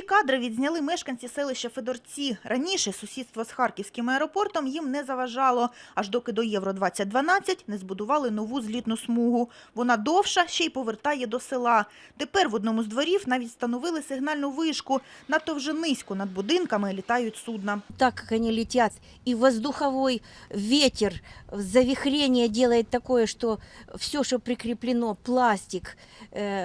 Ці кадри відзняли мешканці селища Федорці. Раніше сусідство з харківським аеропортом їм не заважало, аж доки до Євро-2012 не збудували нову злітну смугу. Вона довша, ще й повертає до села. Тепер в одному з дворів навіть встановили сигнальну вишку. Надто вже низько над будинками літають судна. так как они летят, и воздуховой ветер, завихрение делает такое, что все, что прикреплено, пластик,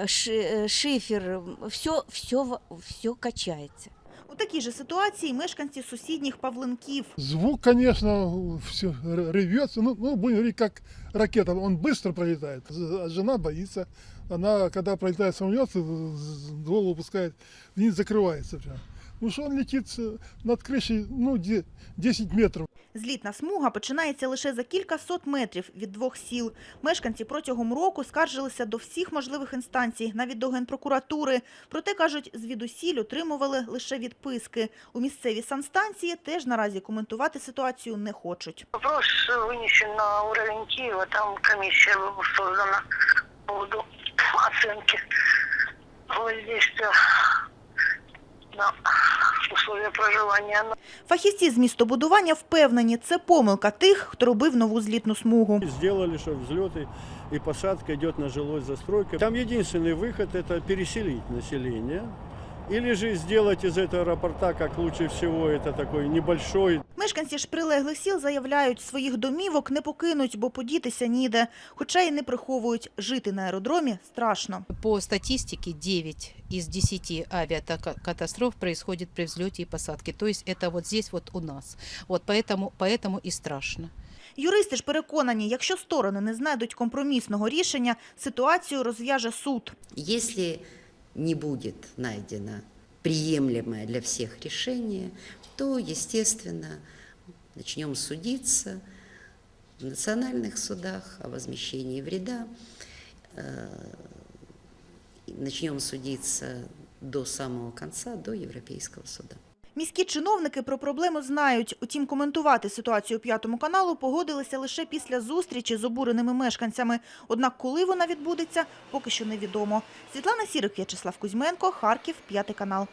ши- э, шифер, все, все, все качается. У такій же ситуації мешканці сусідніх Павлинків. Звук, звісно, все ревется. Ну, ну, будемо говорити, як ракета. Он швидко пролітає. А Жена боїться, вона, коли пролітає самоліт, з- голову пускає, він закривається прям. Ну что он летит э, над крышей, ну, де- 10 метров. Злітна смуга починається лише за кілька сот метрів від двох сіл. Мешканці протягом року скаржилися до всіх можливих інстанцій, навіть до Генпрокуратури. Проте, кажуть, звідусіль отримували лише відписки. У місцевій санстанції теж наразі коментувати ситуацію не хочуть. Вопрос вынесен на уровень Киева, там комиссия создана по поводу оценки воздействия на условия проживания. Фахівці з містобудування впевнені, це помилка тих, хто робив нову злітну смугу. Сделали, что взлеты и посадка идет на жилой застройке. Там единственный выход – это переселить население. Или же сделать из этого аэропорта, как лучше всего, это такой небольшой Мешканці ж прилеглих сіл заявляють, своїх домівок не покинуть, бо подітися ніде. Хоча й не приховують, жити на аеродромі страшно. По статистике 9 из 10 авиакатастроф происходит при взлете и посадке. То есть это вот здесь вот у нас. Вот поэтому, поэтому и страшно. Юристи ж переконані, якщо сторони не знайдуть компромісного рішення, ситуацію розв'яже суд. Если не будет найдено приемлемое для всех решение, то, естественно, начнем судиться в национальных судах о возмещении вреда, э, начнем судиться до самого конца, до Европейского суда. Міські чиновники про проблему знають. Утім, коментувати ситуацію п'ятому каналу погодилися лише після зустрічі з обуреними мешканцями. Однак, коли вона відбудеться, поки що невідомо. Світлана Сірик, В'ячеслав Кузьменко, Харків, п'ятий канал.